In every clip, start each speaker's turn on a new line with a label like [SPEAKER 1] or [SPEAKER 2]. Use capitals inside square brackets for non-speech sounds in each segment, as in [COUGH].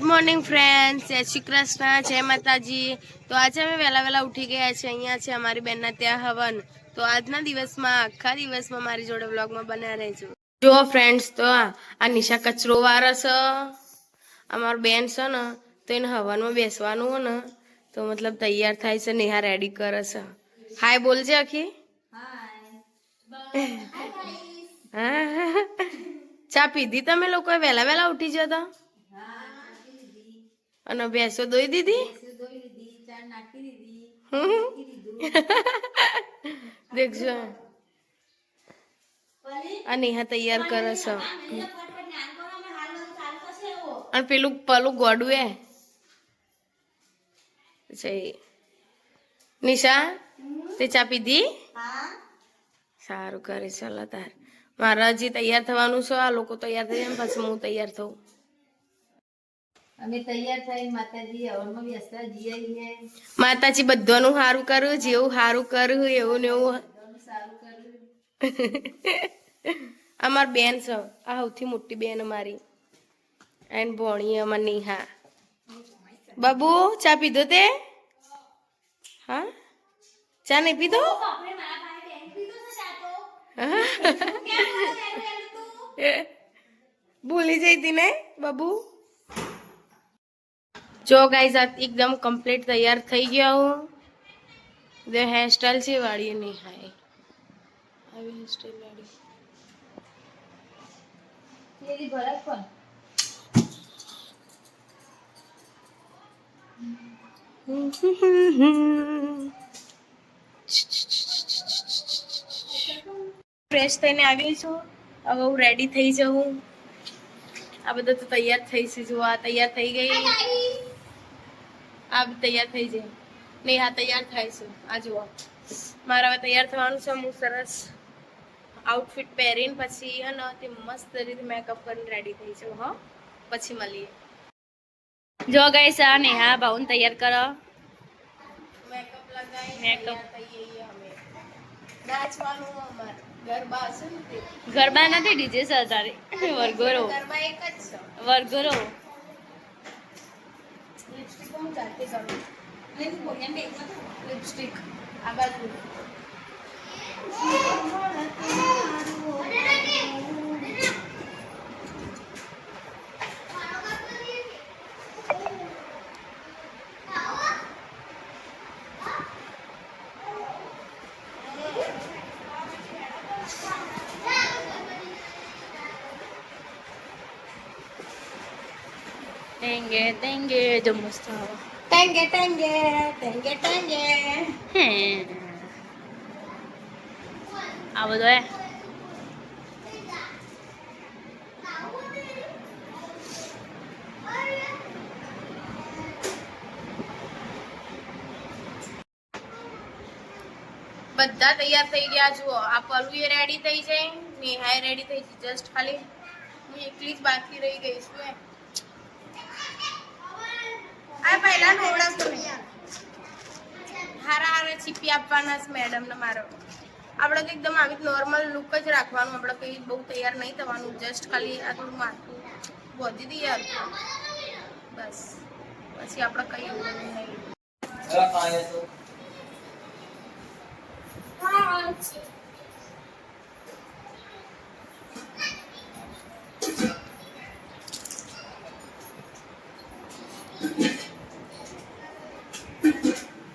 [SPEAKER 1] Good morning friends જય શ્રી કૃષ્ણ જય માતાજી. તો આજે અમે વહેલા વહેલા ઉઠી ગયા છે અહીંયા છે અમારી બેનના ત્યાં હવન. તો આજના દિવસમાં આખા દિવસમાં મારી જોડે વ્લોગમાં બન્યા રહેજો. જુઓ ફ્રેન્ડ્સ તો આ નિશા કચરો વારે છે. અમાર બેન છે ને તો એને હવનમાં બેસવાનું હોય ને તો મતલબ તૈયાર થાય છે નેહા રેડી કરે છે. હાય બોલજે આખી. [LAUGHS] હા. ચા પીધી તમે લોકો વહેલા વહેલા ઉઠી જતા અને ભેંસો દોઈ દીધી? દેખજો. આ નેહા તૈયાર કરે છે. અને પેલું પેલું ગોડું એ. નિશા તે ચા પીધી? સારું કરે ચાલો તાર. મારા હજી તૈયાર થવાનું છે આ લોકો તૈયાર થઈ જાય પછી હું તૈયાર થઉં.
[SPEAKER 2] અમે તૈયાર થઈને માતાજી હવનમાં વ્યસ્તા જઈએ
[SPEAKER 1] માતાજી બધાનું સારું કરું જેવું સારું કરું એવું ને એવું.
[SPEAKER 2] સારું [LAUGHS]
[SPEAKER 1] અમાર બેન છે આ સૌથી મોટી બેન અમારી. એન્ડ ભોણી અમાર નેહા. બાબુ ચા પીધો તે? હા? ચા નહીં પીધો? [LAUGHS] ભૂલી જઈ તી ને બાબુ? જો ગાઈઝ આ એકદમ કમ્પ્લીટ તૈયાર થઈ ગયા હું જે હેરસ્ટાઈલ છે વાળી નહીં હાય આવી હેરસ્ટાઈલ વાળી
[SPEAKER 2] પેલી ભરત પણ
[SPEAKER 1] ફ્રેશ થઈને આવી છું. હવે હું રેડી થઈ જાઉં આ બધા તો તૈયાર થઈ છે. જો આ તૈયાર થઈ ગઈ. આ તૈયાર થઈ જાય ને આ તૈયાર થાય છે. આ જુઓ. મારે હવે તૈયાર થવાનું છે. હું સરસ આઉટફિટ પહેરીને પછી હે ને તે મસ્ત રીતે મેકઅપ કરીને રેડી થઈ જાઉં હો. પછી મળીએ.
[SPEAKER 2] જો ગઈ સા ને હા ભાઉન તૈયાર કરો.
[SPEAKER 1] મેકઅપ લગાવી નાચવાનું અમારે. ગરબા
[SPEAKER 2] નથી ડીજે સર તારે વરગોરો.
[SPEAKER 1] ગરબા એક જ છે.
[SPEAKER 2] વરગોરો.
[SPEAKER 1] લિપસ્ટિક હું જાતે કરું લિપસ્ટિક આ બાજુ
[SPEAKER 2] ટેંગે ટેંગે જો મસ્ત હવા
[SPEAKER 1] ટેંગે ટેંગે ટેંગે ટેંગે
[SPEAKER 2] હે આ બધો હે
[SPEAKER 1] બધા તૈયાર થઈ ગયા જુઓ આ પલુ એ રેડી થઈ જાય નેહા રેડી થઈ છે જસ્ટ ખાલી. હું એકલી જ બાકી રહી ગઈ છું એમ. આ પહેલા હારા હારા છીપી આપવાના છે મેડમ ને મારો. આપણે તો એકદમ આવી નોર્મલ લુક જ રાખવાનું આપણે કઈ બહુ તૈયાર નહીં થવાનું જસ્ટ ખાલી આ થોડું માથું બોધી દઈએ. બસ. પછી આપણે કઈ એવું નહીં.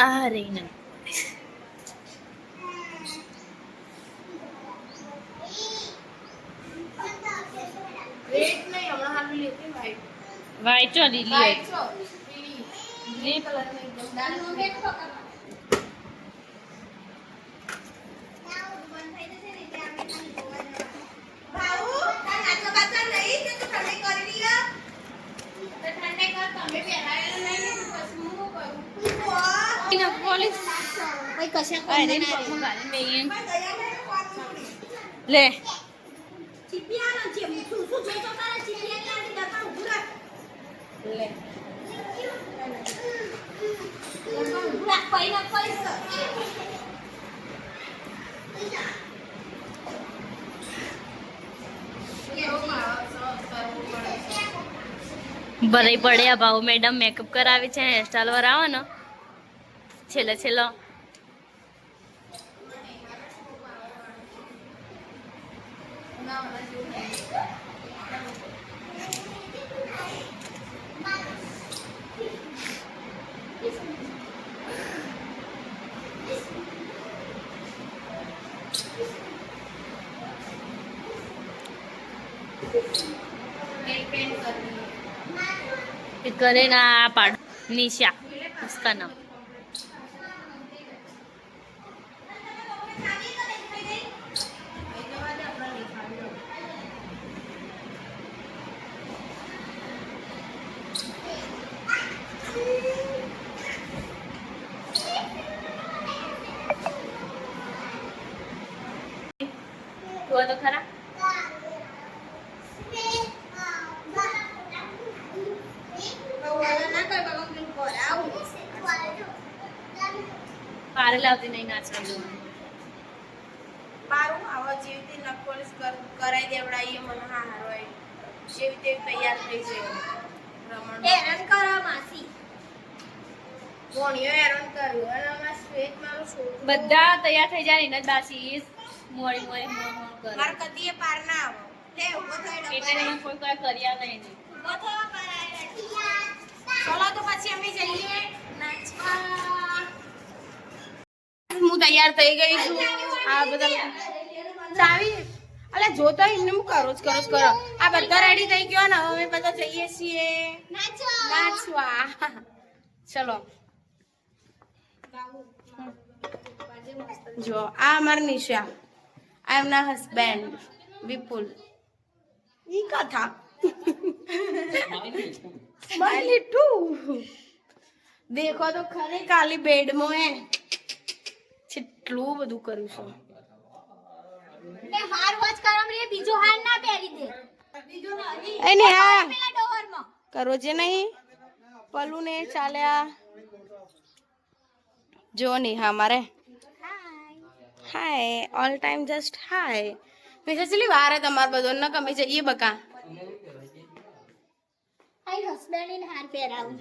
[SPEAKER 2] આ રહી ને
[SPEAKER 1] રેડ નહીં હમણાં હાલું લેતી વ્હાઈટ
[SPEAKER 2] વાંચો લીલી
[SPEAKER 1] વ્હાઈટ છો
[SPEAKER 2] લે.
[SPEAKER 1] લે.
[SPEAKER 3] ભરાઈ પડે આ ભાવ. મેડમ મેકઅપ કરાવે છે હેરસ્ટાઈલ વાર આવે ને. છેલ્લે છેલ્લો. करे ना पाड निशा उसका नाम પારે લાવતી નહીં નાચવા બારું
[SPEAKER 1] મારું આવા જેવી રીતે નકોલીસ કરાવી દેવડાવીએ મને હા હારો જેવી તે તૈયાર થઈ જાય. રમણ
[SPEAKER 4] હેરાન કરો માસી.
[SPEAKER 1] ભોણિયો હેરાન કર્યું અને અમારા શ્વેત મારું છોકરું.
[SPEAKER 3] બધા તૈયાર થઈ જાય ને બાસી મોડી મોડી મોડ મોડ કરે.
[SPEAKER 1] માર કદીએ પાર ના આવો. લે ઊભો થઈ
[SPEAKER 3] એટલે એને કોઈ કોઈ કર્યા નહીં.
[SPEAKER 1] ચલો તો પછી અમે જઈએ. નાચવા. હું તૈયાર થઈ ગઈ છું. આ બધા ચાવી અલે જો તો એમને હું કરો જ કરો જ કરો. આ બધા રેડી થઈ ગયો ને હવે અમે બધા જઈએ છીએ. નાચવા. ચલો. જો આ અમારા નિશા. આ એમના હસબન્ડ વિપુલ. ઈ કથા સ્માઈલી ટુ દેખો તો ખરે કાલી બેડમાં હે. કેટલું બધું કર્યું છે.
[SPEAKER 4] હાર વોચ કરો રે બીજો હાર ના પહેરી દે.
[SPEAKER 1] એને હા
[SPEAKER 4] પેલા ડોવરમાં
[SPEAKER 1] કરો જે નહીં? પલું ને ચાલ્યા જો નહીં હા મારે. Hi all time just hi મેં ચલી વાર હે તમારે બધો ન કમે જઈએ બકા.
[SPEAKER 4] આઈ હસબન્ડ ઇન હાર પહેરાવું.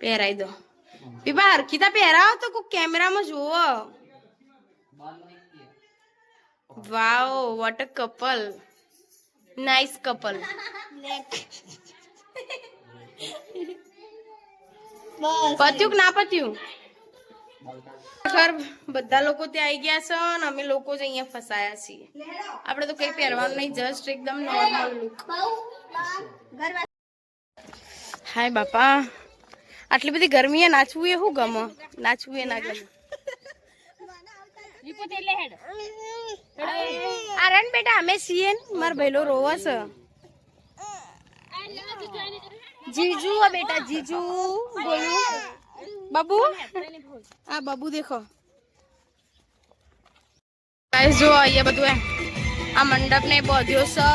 [SPEAKER 1] પહેરાઈ દો. પીપા હરખીતા પહેરાવો તો કોઈ કેમેરામાં જુઓ. Wow what a couple nice couple પત્યું કે ના પત્યું ખર બધા લોકો ત્યાં આવી ગયા છે અને અમે લોકો જ અહીંયા ફસાયા છીએ આપણે તો કઈ પહેરવાનું નહીં જસ્ટ એકદમ નોર્મલ લુક
[SPEAKER 4] બહુ ઘર
[SPEAKER 1] હાય બાપા આટલી બધી ગરમી એ નાચવું એ શું ગમે નાચવું એ ના ગમે
[SPEAKER 3] વિપુત એટલે
[SPEAKER 1] આરન બેટા, અમે સીએન માર ભઈલો રોવે છે. જીજુ બેટા, જીજુ. બોલું બાબુ? આ બાબુ દેખો. ગાઈસ જો અહીંયા બધું એમ. આ મંડપ ને બોધ્યો છે.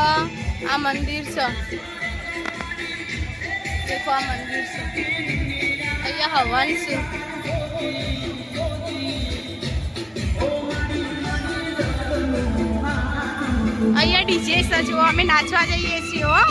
[SPEAKER 1] આ મંદિર છે. દેખો, આ મંદિર છે. અહીંયા હવન છે. અહીંયા ડીજે જો અમે નાચવા જઈએ છીએ હો.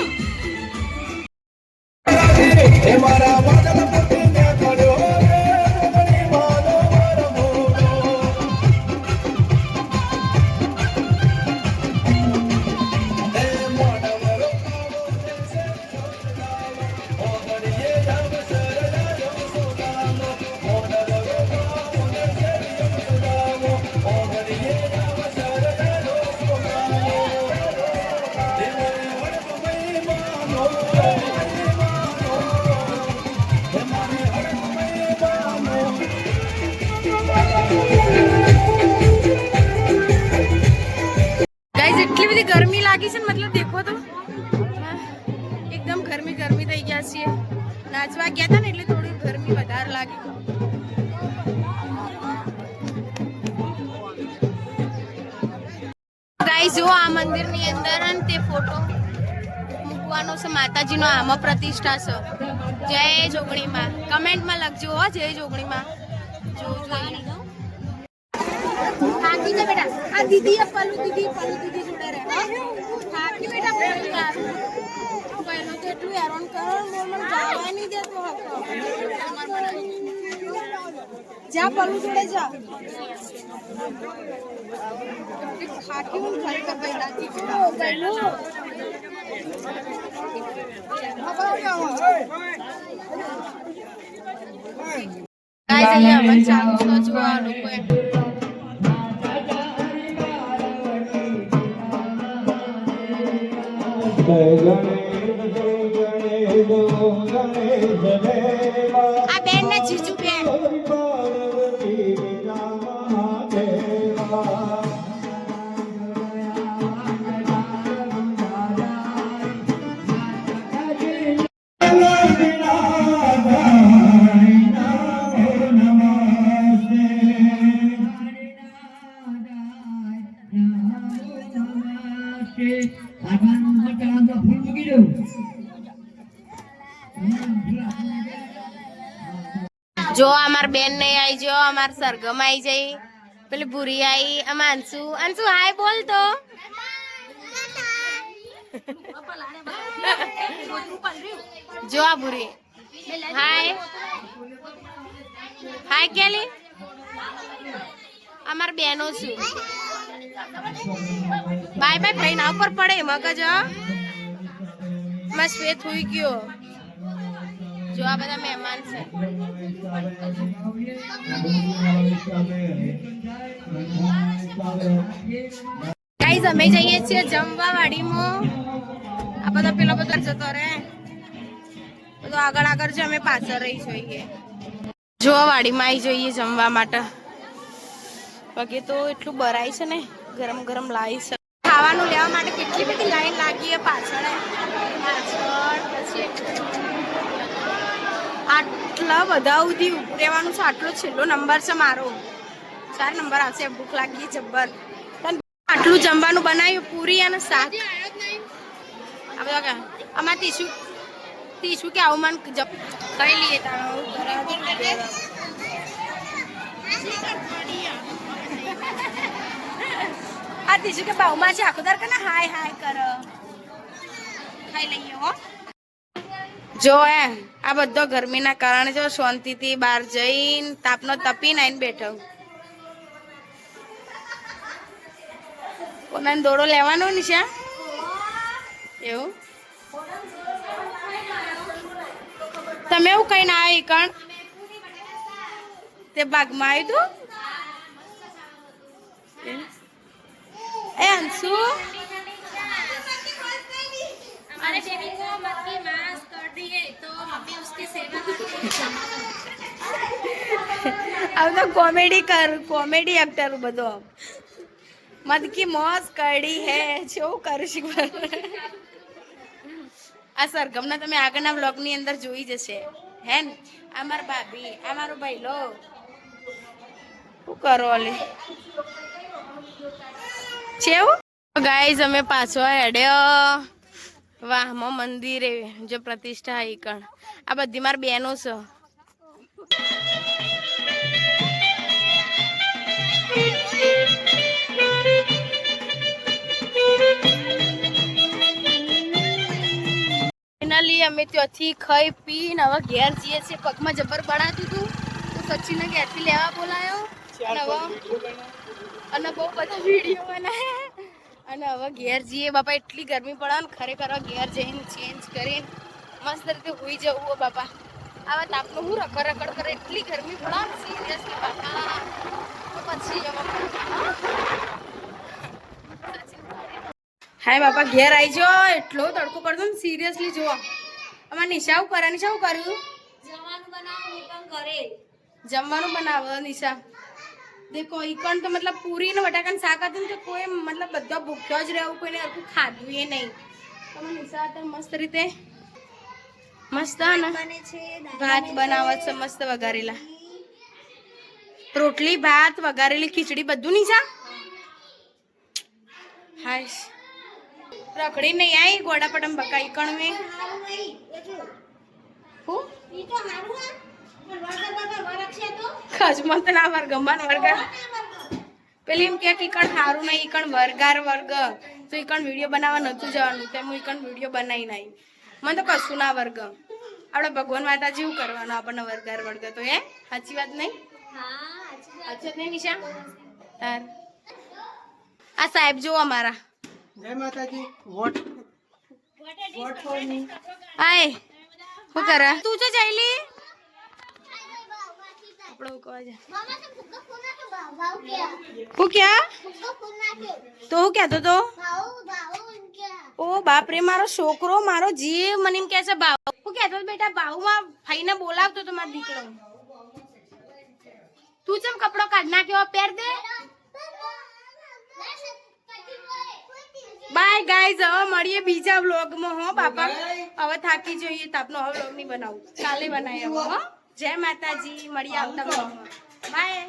[SPEAKER 1] ગરમી લાગી છે ને મતલબ દેખો તો. એકદમ ગરમી ગરમી થઈ ગયા છીએ. નાચવા ગયા હતા ને એટલે થોડી ગરમી વધારે લાગી. ગાઈસ જો આ મંદિરની અંદર તે ફોટો મૂકવાનો છે માતાજીનો આમાં પ્રતિષ્ઠા છે. જય જોગણીમાં. કમેન્ટમાં લખજો હો, જય જોગણીમાં. જો જો બેટા આ દીદી દીદી દીદી જોડે રહે હાથી બેટા પલુ પહેલો તો એટલું હેરાન કરો જા પલું જોડે જા ખાકી હું ખરેખર ભાઈ રાતી ગાઈસ, અહીંયા ચાલુ છે જો આ લોકોએ આ જો અમાર બેન ને આવી જો અમાર સરગમ આવી જઈ. પેલી ભૂરી આવી આમાં અંશુ. અંશુ, હાય બોલ તો. જો આ ભૂરી. હાય. હાય કેલી. અમાર બેનો છું. બાય બાય ભાઈ, ના ઉપર પડે મગજ. માં શ્વેત હોઈ ગયો. જો આ બધા મહેમાન છે. ગાઈઝ અમે જઈએ છીએ જમવા વાડીમાં આ બધા પેલો બધો જતો રહે. બધો આગળ આગળ છે અમે પાછળ રહી જોઈએ. જો વાડીમાં આવી જોઈએ જમવા માટે. પગે તો એટલું બરાય છે ને. ગરમ ગરમ લાવી છે. ખાવાનું લેવા માટે કેટલી બધી લાઈન લાગી પાછળ પાછળ પછી આટલા બધા સુધી ઉભું રહેવાનું છે આટલો છેલ્લો નંબર છે મારો. ચાર નંબર આવશે ભૂખ લાગી જબ્બર. પણ આટલું જમવાનું બનાવ્યું પૂરી અને શાક. આ બધા આમાં તીસુ તીસુ કે આવું મન કઈ લઈએ તારે. આ તીસુ કે બાઉમાં છે. આખો કે હાય હાય કર. ખાઈ લઈએ હો. જો એ આ બધો ગરમીના કારણે જો શાંતિથી બહાર જઈને તાપનો તપીને આવીને બેઠો. કોનાને દોડો લેવાનો નિશા એવું? તમે એવું કઈ ના આવી કણ? તે બાગમાં આવ્યું તું? એ અંશુ
[SPEAKER 4] हमारे बेबी को मक्खी मांस कर दिए तो मम्मी उसकी सेवा
[SPEAKER 1] હવે તો કોમેડી કર કોમેડી એક્ટર બધો મદકી મોજ કડી હે શું કરીશ આ સરગમના તમે આગળના બ્લોગની અંદર જોઈ જશે હે ને આ મારા ભાભી આ મારો ભાઈલો શું કરો ઓલે છેવું ગાઈઝ અમે પાછો હેડ્યો વાહમાં મંદિરે જે પ્રતિષ્ઠા એ કણ. આ બધી મારી બહેનો છે. ફાઇનલી અમે ત્યાંથી ખાઈ પીને હવે ઘેર જઈએ છીએ. પગમાં જબર પડાતું હતું તો સચિને ઘેરથી લેવા બોલાયો. અને અને બહુ બધા વીડિયો બનાવ્યા અને હવે ઘેર જઈએ. બાપા એટલી ગરમી પડે ને ખરેખર ઘેર જઈને ચેન્જ કરીને મસ્ત રીતે હોઈ જવું હો બાપા. આવા તાપનું હું રખડ રખડ કરે એટલી ગરમી પડે ને સિરિયસલી બાપા. તો પછી હાય બાપા ઘેર આવી જો. એટલો તડકો પડતો ને સિરિયસલી જોવા અમાર નિશા ઉપર કરે? નિશા શું કર્યું?
[SPEAKER 4] જમવાનું બનાવવું પણ કરે
[SPEAKER 1] જમવાનું બનાવો નિશા. દેખો ઈ પણ તો મતલબ પૂરી ને બટાકાનું શાક હતું તો કોઈ મતલબ બધા ભૂખ્યો જ રહેવું કોઈને હરખું ખાધું એ નહીં. તમે નિશા હતા મસ્ત રીતે મસ્ત ભાત બનાવત છે મસ્ત વઘારેલા. રોટલી ભાત વઘારેલી ખીચડી બધું નિશા હાશ. રખડી નહીં આવી ગોડા પટમ બકાઈ કણવે.
[SPEAKER 4] મેં
[SPEAKER 1] હું?
[SPEAKER 4] ઈ તો હે
[SPEAKER 1] ના પેલી એમ કે ઈકણ સારું નહીં ઈકણ વરગાર વર્ગ. તો ઈકણ વીડિયો બનાવવા નતું જવાનું તેમ હું ઈકણ વીડિયો બનાવી નાઈ મને તો કશું ના વર્ગ. આપણે ભગવાન માતા જેવું કરવાનું આપણને વર્ગાર વર્ગ તો એ સાચી વાત નહીં? સાચી નહીં નિશા? તાર. આ સાહેબ જો અમારા.
[SPEAKER 5] જય માતાજી. What what for me.
[SPEAKER 1] Hi. શું કરે? તું જો જઈલી આપણો કહો છે હું ક્યાં તો હું કહેતો તો ઓ બાપ રે મારો છોકરો મારો જીવ મને એમ કહે છે બાવ હું કહેતો હતો બેટા બાહુમાં ભાઈને બોલાવતો તો મારો દીકરો તું ચમ કપડો કાઢ નાખ્યો પહેર દે બાય ગાઈઝ હવે મળીએ બીજા વ્લોગમાં હો બાપા હવે થાકી જોઈએ તાપનો હવે વ્લોગ નહીં બનાવું કાલે બનાવીએ હવે હો જય માતાજી મળીએ આવતા બાય